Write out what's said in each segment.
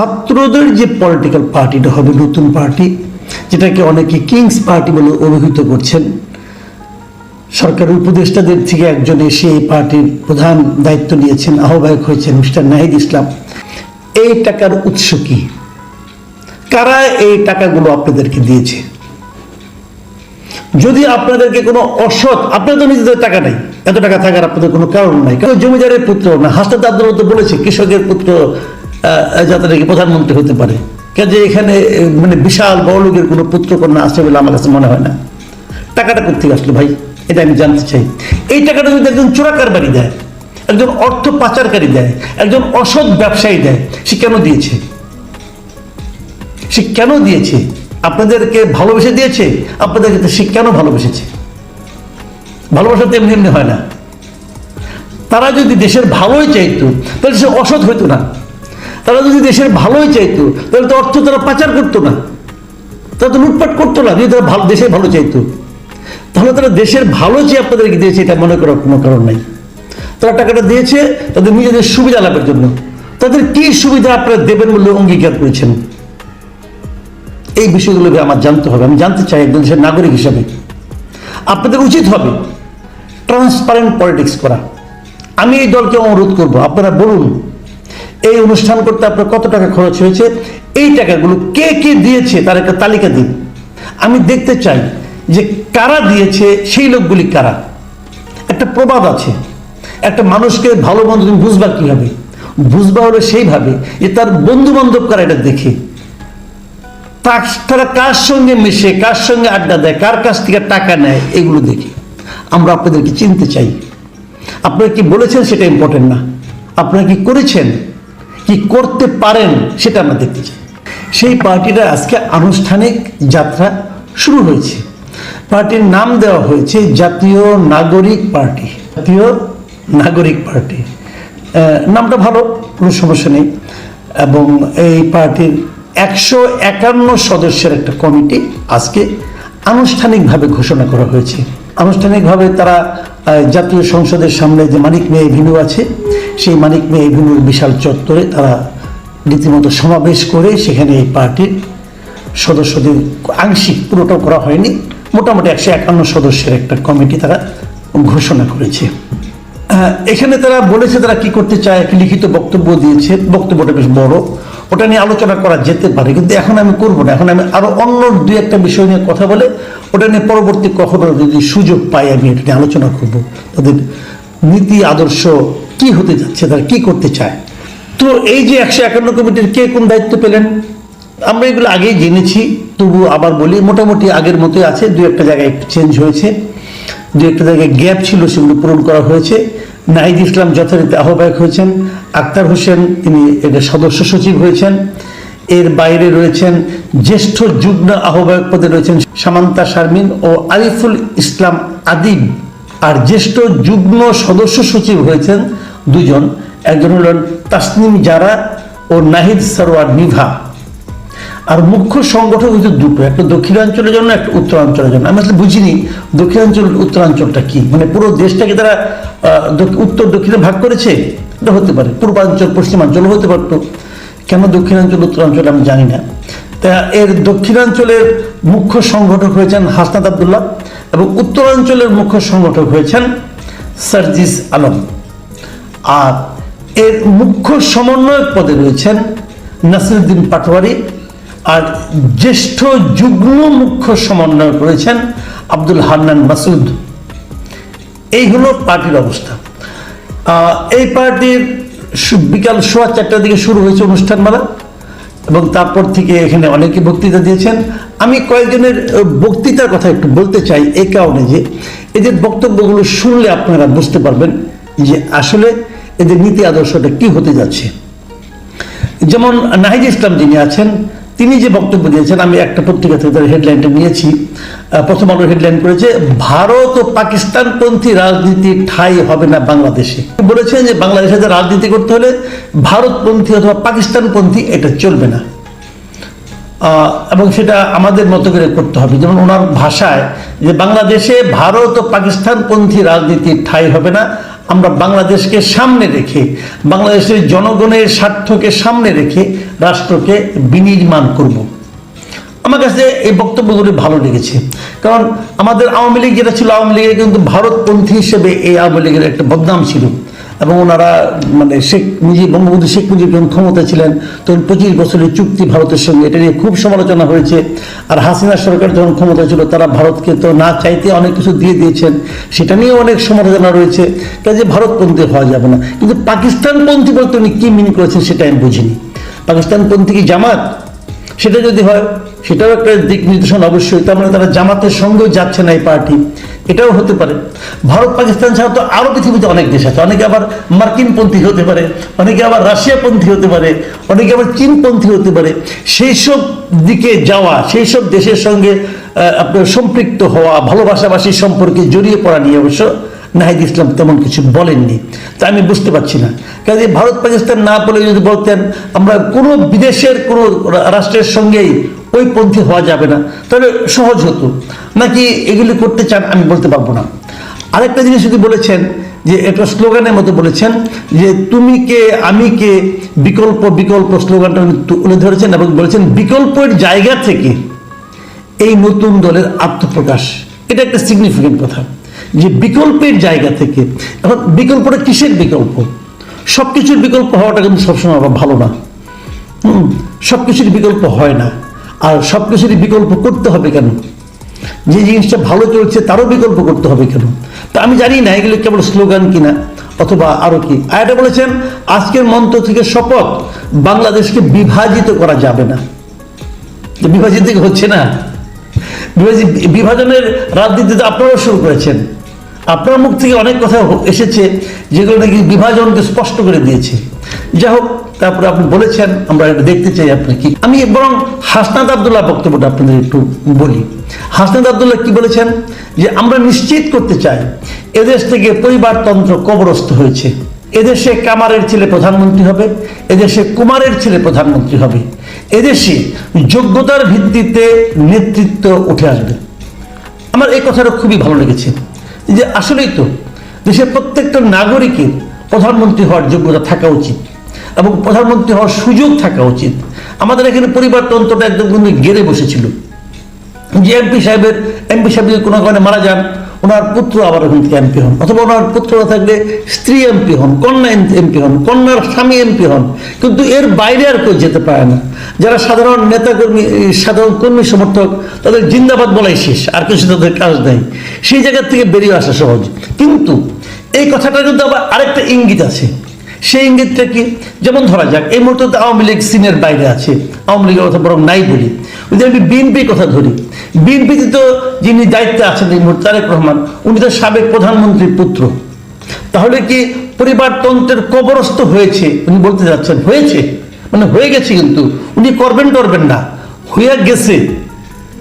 ছাত্রদের যে পলিটিক্যাল পার্টিটা হবে, নতুন পার্টি যেটাকে অনেকে কিংস পার্টি বলে অভিহিত করছেন, সরকারের উপদেষ্টাদের থেকে একজন এসে এই পার্টির প্রধান দায়িত্ব নিয়েছেন, আহ্বায়ক হয়েছেন মিস্টার নাহিদ ইসলাম। এই টাকার উৎস কি? কারা এই টাকাগুলো আপনাদেরকে দিয়েছে? যদি আপনাদেরকে কোনো অসৎ, আপনাদের নিজেদের টাকা নেই, এত টাকা থাকার আপনাদের কোনো কারণ নাই। কারণ জমিদারের পুত্র না, হাসনাত আব্দুল বলেছে, কৃষকের পুত্র যাতে নাকি প্রধানমন্ত্রী হতে পারে। কাজে এখানে মানে বিশাল বড় লোকের কোনো পুত্র কন্যা আসছে বলে আমার কাছে মনে হয় না। টাকাটা কোথেকে আসলো ভাই? এটা আমি জানতে চাই। এই টাকাটা যদি একজন চোরাকারবারি দেয়, একজন অর্থ পাচারকারী দেয়, একজন অসৎ ব্যবসায়ী দেয়, সে কেন দিয়েছে? সে কেন দিয়েছে? আপনাদেরকে ভালোবেসে দিয়েছে? আপনাদেরকে সে কেন ভালোবেসেছে? ভালোবাসা তো এমনি এমনি হয় না। তারা যদি দেশের ভালোই চাইতো, তাহলে সে অসৎ হইতো না। তারা যদি দেশের ভালোই চাইতো, তাহলে তো অর্থ তারা পাচার করতো না। তারা তো লুটপাট করতো না, যদি তারা ভালো দেশের ভালো চাইতো। তাহলে তারা দেশের ভালো চেয়ে আপনাদেরকে দিয়েছে, এটা মনে করার কোনো কারণ নাই। তারা টাকাটা দিয়েছে, তাদের নিজেদের সুবিধা লাভের জন্য। তাদের কি সুবিধা আপনারা দেবেন বলে অঙ্গীকার করেছেন? এই বিষয়গুলোকে আমার জানতে হবে। আমি জানতে চাই একজন দেশের নাগরিক হিসাবে। আপনাদের উচিত হবে ট্রান্সপারেন্ট পলিটিক্স করা। আমি এই দলকে অনুরোধ করব, আপনারা বলুন এই অনুষ্ঠান করতে আপনার কত টাকা খরচ হয়েছে? এই টাকাগুলো কে কে দিয়েছে? তার একটা তালিকা দিন। আমি দেখতে চাই যে কারা দিয়েছে, সেই লোকগুলি কারা? একটা প্রবাদ আছে। একটা মানুষকে ভালো মন্দ তুমি বুঝবা কীভাবে? বুঝবা হলো সেইভাবে যে তার বন্ধু বান্ধব কারা এটা দেখে। তার- কার সঙ্গে মিশে, কার সঙ্গে আড্ডা দেয়, কার কাছ থেকে টাকা নেয়, এগুলো দেখি। আমরা আপনাদেরকে চিনতে চাই। আপনারা কি বলেছেন সেটা ইম্পর্টেন্ট না। আপনারা কি করেছেন? কি করতে পারেন সেটা আমরা দেখতে চাই। সেই পার্টিটা আজকে আনুষ্ঠানিক যাত্রা শুরু হয়েছে। পার্টির নাম দেওয়া হয়েছে জাতীয় নাগরিক পার্টি। জাতীয় নাগরিক পার্টি। নামটা ভালো, কোনো সমস্যা নেই। এবং এই পার্টির একশো একান্ন সদস্যের একটা কমিটি আজকে আনুষ্ঠানিকভাবে ঘোষণা করা হয়েছে। আনুষ্ঠানিকভাবে তারা জাতীয় সংসদের সামনে যে মানিক মেয়ে এভিনিউ আছে সেই মানিক মেয়ে এভিনিউর বিশাল চত্বরে তারা রীতিমতো সমাবেশ করে সেখানে এই পার্টির সদস্যদের আংশিক পুরোটাও করা হয়নি। মোটামুটি একশো একান্ন সদস্যের একটা কমিটি তারা ঘোষণা করেছে। এখানে তারা বলেছে তারা কি করতে চায়, একটি লিখিত বক্তব্য দিয়েছে। বক্তব্যটা বেশ বড়। ওটা নিয়ে আলোচনা করা যেতে পারে, কিন্তু এখন আমি করব না। এখন আমি আরও অন্য দুই একটা বিষয় নিয়ে কথা বলে ওটা নিয়ে পরবর্তী কখনো যদি সুযোগ পাই আমি এটা নিয়ে আলোচনা করব। তাদের নীতি, আদর্শ কি হতে যাচ্ছে, তারা কি করতে চায়? তো এই যে একশো একান্ন কমিটির কে কোন দায়িত্ব পেলেন? আমরা এগুলো আগেই জেনেছি, তবু আবার বলি, মোটামুটি আগের মতোই আছে, দু একটা জায়গায় একটু চেঞ্জ হয়েছে। দু একটা জায়গায় গ্যাপ ছিল, সেগুলো পূরণ করা হয়েছে। নাহিদ ইসলাম যথারীতি আহ্বায়ক হয়েছেন, আক্তার হোসেন তিনি এটা সদস্য সচিব হয়েছেন। এর বাইরে রয়েছেন জ্যেষ্ঠ যুগ্ম আহ্বায়ক পদে রয়েছেন সামান্তা শারমিন ও আরিফুল ইসলাম আদিব। আর জ্যেষ্ঠ যুগ্ম সদস্য সচিব হয়েছেন দুজন একজন হলেন তাসনিম জারা ও নাহিদ সরোয়ার নিভা। আর মুখ্য সংগঠক হচ্ছে দুটো, একটা দক্ষিণাঞ্চলের জন্য, একটা উত্তরাঞ্চলের জন্য। আমি আসলে বুঝিনি দক্ষিণাঞ্চল উত্তরাঞ্চলটা কি। মানে পুরো দেশটাকে তারা উত্তর দক্ষিণে ভাগ করেছে? এটা হতে পারে। পূর্বাঞ্চল পশ্চিমাঞ্চল হতে পারতো। কেন দক্ষিণাঞ্চল, উত্তরাঞ্চল আমি জানি না। তা এর দক্ষিণাঞ্চলের মুখ্য সংগঠক হয়েছেন হাসনাত আবদুল্লাহ এবং উত্তরাঞ্চলের মুখ্য সংগঠক হয়েছেন সার্জিস আলম। আর এর মুখ্য সমন্বয়ক পদে রয়েছেন নাসিরুদ্দিন পাটোয়ারি আর জ্যেষ্ঠ যুগ্ম মুখ্য সমন্বয়ক রয়েছেন আব্দুল হান্নান মাসুদ। এই হলো পার্টির অবস্থা। এই পার্টির বিকাল সোয়া চারটার দিকে শুরু হয়েছে অনুষ্ঠানমালা এবং তারপর থেকে এখানে অনেকে বক্তৃতা দিয়েছেন। আমি কয়েকজনের বক্তৃতার কথা একটু বলতে চাই এই কারণে যে এদের বক্তব্যগুলো শুনলে আপনারা বুঝতে পারবেন যে আসলে এদের নীতি আদর্শটা কি হতে যাচ্ছে? যেমন নাহিদ ইসলাম যিনি আছেন, তিনি যে বক্তব্য দিয়েছেন, আমি একটা পত্রিকা থেকে তার হেডলাইনটা নিয়েছি। প্রথম আলো হেডলাইন করেছে, ভারত ও পাকিস্তানপন্থী রাজনীতি ঠাই হবে না বাংলাদেশে। বলেছেন যে বাংলাদেশে যে রাজনীতি করতে হলে ভারতপন্থী অথবা পাকিস্তানপন্থী এটা চলবে না। এবং সেটা আমাদের মতো করে করতে হবে। যেমন ওনার ভাষায় যে বাংলাদেশে ভারত ও পাকিস্তানপন্থী রাজনীতির ঠাই হবে না আমরা বাংলাদেশকে সামনে রেখে, বাংলাদেশের জনগণের স্বার্থকে সামনে রেখে রাষ্ট্রকে বিনির্মাণ করব। আমার কাছে এই বক্তব্যগুলি ভালো লেগেছে। কারণ আমাদের আওয়ামী লীগ, যেটা ছিল আওয়ামী লীগের কিন্তু ভারতপন্থী হিসেবে এই আওয়ামী লীগের একটা বদনাম ছিল। এবং ওনারা মানে শেখ মুজিব, বঙ্গবন্ধু শেখ মুজিব যখন ক্ষমতা ছিলেন, তখন পঁচিশ বছরের চুক্তি ভারতের সঙ্গে, এটা নিয়ে খুব সমালোচনা হয়েছে। আর হাসিনা সরকার যখন ক্ষমতা ছিল, তারা ভারতকে তো না চাইতে অনেক কিছু দিয়ে দিয়েছেন, সেটা নিয়েও অনেক সমালোচনা রয়েছে। তাই কাজে ভারতপন্থী হওয়া যাবে না। কিন্তু পাকিস্তানপন্থী বলতে উনি কী মিন করেছেন, সেটা আমি বুঝিনি। পাকিস্তানপন্থী কি জামাত? সেটা যদি হয়, সেটাও একটা দিক নির্দেশন অবশ্যই। তার মানে তারা জামাতের সঙ্গেও যাচ্ছে না এই পার্টি এটাও হতে পারে। ভারত, পাকিস্তান ছাড়া তো আরও পৃথিবীতে অনেক দেশ আছে। অনেকে আবার মার্কিনপন্থী হতে পারে, অনেকে আবার রাশিয়াপন্থী হতে পারে, অনেকে আবার চীনপন্থী হতে পারে। সেই সব দিকে যাওয়া সেই সব দেশের সঙ্গে আপনার সম্পৃক্ত হওয়া ভালোবাসাবাসী সম্পর্কে জড়িয়ে পড়া নিয়ে অবশ্য নাহিদ ইসলাম তেমন কিছু বলেননি। তা আমি বুঝতে পারছি না। কাজে ভারত, পাকিস্তান না বলে যদি বলতেন, আমরা কোনো বিদেশের কোনো রাষ্ট্রের সঙ্গেই ওই পন্থী হওয়া যাবে না। তাহলে সহজ হতো। নাকি এগুলি করতে চান আমি বলতে পারব না। আরেকটা জিনিস যদি বলেছেন, যে এটা স্লোগানের মতো বলেছেন, যে তুমি কে, আমি কে, বিকল্প বিকল্প স্লোগানটা তুলে ধরেছেন এবং বলেছেন, বিকল্পের জায়গা থেকে এই নতুন দলের আত্মপ্রকাশ। এটা একটা সিগনিফিকেন্ট কথা। যে বিকল্পের জায়গা থেকে, এখন বিকল্পটা কিসের বিকল্প? সব কিছুর বিকল্প হওয়াটা কিন্তু সবসময় আবার ভালো না। হুম সব কিছুর বিকল্প হয় না। আর সব কিছুরই বিকল্প করতে হবে কেন? যে জিনিসটা ভালো চলছে, তারও বিকল্প করতে হবে কেন? তা আমি জানি না, এগুলো কেবল স্লোগান কিনা, অথবা আরও কি। আর এটা বলেছেন, আজকের মন্ত্র থেকে শপথ বাংলাদেশকে বিভাজিত করা যাবে না। বিভাজিত হচ্ছে না। বিভাজি- বিভাজনের রাজনীতি তো আপনারাও শুরু করেছেন। আপনার মুখ থেকে অনেক কথা এসেছে, যেগুলো নাকি বিভাজনকে স্পষ্ট করে দিয়েছে। যাই হোক তারপরে আপনি বলেছেন, আমরা এটা দেখতে চাই আপনি কি। আমি বরং হাসনাদ আবদুল্লাহ বক্তব্যটা আপনাদের একটু বলি। হাসনাদ আবদুল্লাহ কি বলেছেন? যে আমরা নিশ্চিত করতে চাই, এদেশ থেকে পরিবারতন্ত্র কবরস্থ হয়েছে। এদেশে কামারের ছেলে প্রধানমন্ত্রী হবে, এদেশে কুমারের ছেলে প্রধানমন্ত্রী হবে। এদেশে যোগ্যতার ভিত্তিতে নেতৃত্ব উঠে আসবে। আমার এই কথাটা খুবই ভালো লেগেছে। যে আসলেই তো, দেশের প্রত্যেকটা নাগরিকের প্রধানমন্ত্রী হওয়ার যোগ্যতা থাকা উচিত। এবং প্রধানমন্ত্রী হওয়ার সুযোগ থাকা উচিত। আমাদের এখানে পরিবারতন্ত্রটা একদম কিন্তু গেড়ে বসেছিল। যে এমপি সাহেবের, এমপি সাহেব যদি কোনো কারণে মারা যান, ওনার পুত্র আবার ওখান থেকে এমপি হন। অথবা ওনার পুত্ররা থাকলে স্ত্রী এমপি হন, কন্যা এমপি হন, কন্যার স্বামী এমপি হন। কিন্তু এর বাইরে আর কেউ যেতে পারে না। যারা সাধারণ নেতাকর্মী এই সাধারণ কর্মী সমর্থক, তাদের জিন্দাবাদ বলাই শেষ। আর কিছু তাদের কাজ নেই। সেই জায়গা থেকে বেরিয়ে আসা সহজ। কিন্তু এই কথাটা কিন্তু আবার আরেকটা ইঙ্গিত আছে। সেই ইঙ্গিতটা কি যেমন ধরা যাক, এই মুহূর্তে তো আওয়ামী লীগ সিনের বাইরে আছে। আওয়ামী লীগের কথা বরং নাই বলি। যদি আমি বিএনপির কথা ধরি বিএনপিতে তো যিনি দায়িত্বে আছেন এই মুহূর্তে তারেক রহমান, উনি তো সাবেক প্রধানমন্ত্রীর পুত্র। তাহলে কি পরিবারতন্ত্রের কবরস্থ হয়েছে? উনি বলতে যাচ্ছেন, হয়েছে। মানে হয়ে গেছে কিন্তু। উনি করবেন করবেন না। হয়ে গেছে।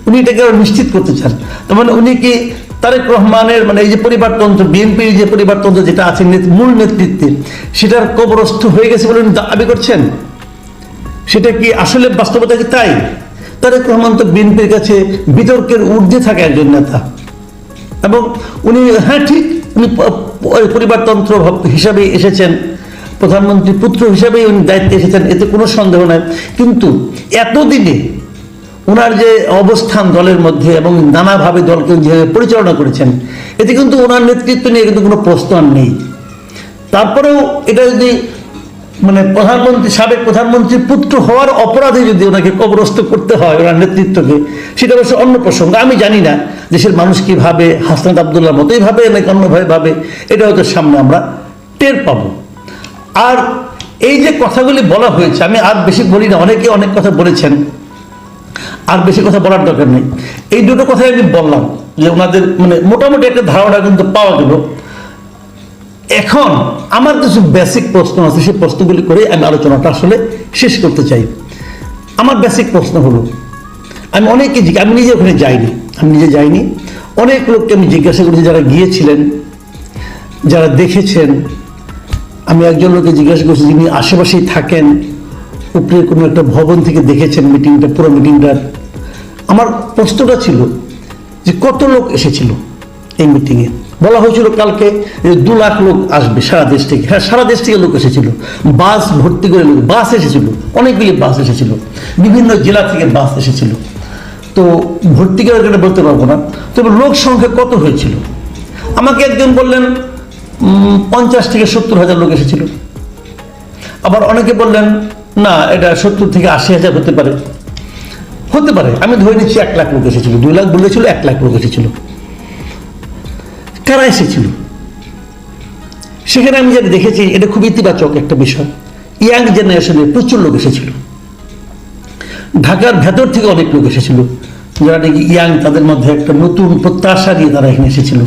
উনি এটাকে নিশ্চিত করতে চান। তার মানে উনি কি তারেক রহমানের মানে এই যে পরিবারতন্ত্র, বিএনপির যে পরিবারতন্ত্র যেটা আছে মূল নেতৃত্বে, সেটার কবরস্থ হয়ে গেছে বলে উনি দাবি করছেন। সেটা কি আসলে বাস্তবতা কি তাই? তারেক রহমান তো বিএনপির কাছে বিতর্কের ঊর্ধ্বে থাকা একজন নেতা। এবং উনি হ্যাঁ ঠিক, উনি পরিবারতন্ত্র হিসাবে এসেছেন। প্রধানমন্ত্রী পুত্র হিসাবেই উনি দায়িত্বে এসেছেন, এতে কোনো সন্দেহ নাই। কিন্তু এতদিনে ওনার যে অবস্থান দলের মধ্যে এবং নানাভাবে দলকে যেভাবে পরিচালনা করেছেন, এতে কিন্তু ওনার নেতৃত্ব নিয়ে কিন্তু কোনো আর নেই। তারপরেও এটা যদি মানে প্রধানমন্ত্রী, সাবেক প্রধানমন্ত্রীর পুত্র হওয়ার অপরাধে যদি ওনাকে কবরস্থ করতে হয় ওনার নেতৃত্বকে, সেটা অবশ্য অন্য প্রসঙ্গ। আমি জানি না দেশের মানুষ কীভাবে, হাসনাত আবদুল্লাহ মতোই ভাবে নাকি অন্যভাবে ভাবে, এটা হয়তো সামনে আমরা টের পাবো। আর এই যে কথাগুলি বলা হয়েছে, আমি আর বেশি বলি না অনেকে অনেক কথা বলেছেন। আর বেশি কথা বলার দরকার নেই। এই দুটো কথাই আমি বললাম যে ওনাদের মানে মোটামুটি একটা ধারণা কিন্তু পাওয়া গেল। এখন আমার কিছু বেসিক প্রশ্ন আছে, সেই প্রশ্নগুলি করে আমি আলোচনাটা আসলে শেষ করতে চাই। আমার বেসিক প্রশ্ন হলো, আমি জিজ্ঞা- আমি নিজে ওখানে যাইনি, আমি নিজে যাইনি। অনেক লোককে আমি জিজ্ঞাসা করেছি, যারা গিয়েছিলেন, যারা দেখেছেন, আমি একজন লোককে জিজ্ঞাসা করছি, যিনি আশেপাশেই থাকেন, উপরে কোনো একটা ভবন থেকে দেখেছেন মিটিংটা পুরো মিটিংটার আমার প্রশ্নটা ছিল যে কত লোক এসেছিল এই মিটিংয়ে? বলা হয়েছিল কালকে যে দু লাখ লোক আসবে সারা দেশ থেকে। হ্যাঁ সারা দেশ থেকে লোক এসেছিল। বাস ভর্তি করে লোক বাস এসেছিল। অনেকগুলি বাস এসেছিল। বিভিন্ন জেলা থেকে বাস এসেছিল। তো ভর্তি করে এটা বলতে পারব না। তবে লোক সংখ্যা কত হয়েছিল? আমাকে একজন বললেন পঞ্চাশ থেকে সত্তর হাজার লোক এসেছিল। আবার অনেকে বললেন, না, এটা সত্তর থেকে আশি হাজার হতে পারে। হতে পারে। আমি ধরে নিচ্ছি এক লাখ লোক এসেছিল, দুই লাখ বলেছিল এক লাখ লোক এসেছিল। কারা এসেছিল? সেখানে আমি যেটা দেখেছি, এটা খুব ইতিবাচক একটা বিষয়। ইয়াং জেনারেশনের প্রচুর লোক এসেছিল। ঢাকার ভেতর থেকে অনেক লোক এসেছিল, যারা নাকি ইয়াং, তাদের মধ্যে একটা নতুন প্রত্যাশা নিয়ে তারা এখানে এসেছিল।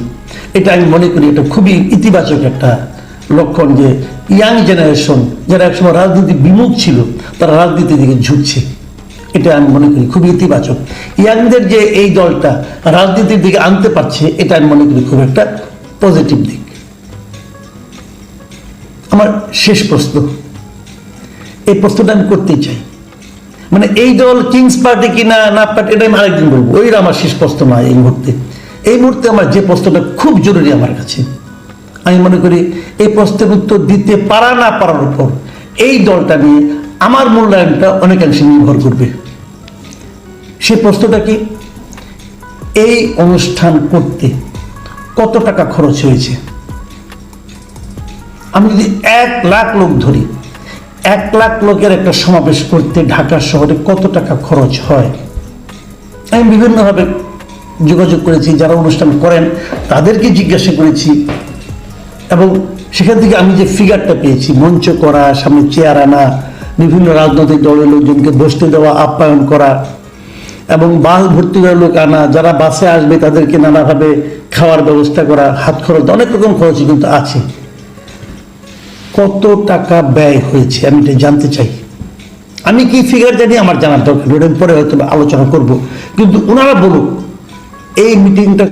এটা আমি মনে করি এটা খুবই ইতিবাচক একটা লক্ষণ যে ইয়াং জেনারেশন, যারা একসময় রাজনীতি বিমুখ ছিল, তারা রাজনীতির দিকে ঝুঁকছে। এটা আমি মনে করি খুবই ইতিবাচক। ইয়াংদের যে এই দলটা রাজনীতির দিকে আনতে পারছে, এটা আমি মনে করি খুব একটা পজিটিভ দিক। আমার শেষ প্রশ্ন। এই প্রশ্নটা আমি করতেই চাই। মানে এই দল কিংস পার্টি কিনা না পার্টি, এটা আমি আরেকদিন বলব। ওই আমার শেষ প্রশ্ন নয় এই মুহূর্তে। এই মুহূর্তে আমার যে প্রশ্নটা খুব জরুরি আমার কাছে, আমি মনে করি এই প্রশ্নের উত্তর দিতে পারা না পারার উপর এই দলটা নিয়ে আমার মূল্যায়নটা অনেকাংশে নির্ভর করবে। সে প্রশ্নটা কি? এই অনুষ্ঠান করতে কত টাকা খরচ হয়েছে? আমি যদি এক লাখ লোক ধরি, এক লাখ লোকের একটা সমাবেশ করতে ঢাকা শহরে কত টাকা খরচ হয়? আমি বিভিন্নভাবে যোগাযোগ করেছি, যারা অনুষ্ঠান করেন, তাদেরকে জিজ্ঞাসা করেছি। এবং সেখান থেকে আমি যে ফিগারটা পেয়েছি, মঞ্চ করা, সামনে চেয়ার আনা, বিভিন্ন রাজনৈতিক দলের লোকজনকে বসতে দেওয়া, আপ্যায়ন করা এবং বাস ভর্তি করে লোক আনা, যারা বাসে আসবে তাদেরকে নানাভাবে খাওয়ার ব্যবস্থা করা, হাত খরচ, অনেক রকম খরচ কিন্তু আছে। কত টাকা ব্যয় হয়েছে, আমি এটা জানতে চাই। আমি কি ফিগার জানি? আমার জানার দরকার পরে হয়তো আলোচনা করব। কিন্তু ওনারা বলুক, এই মিটিংটা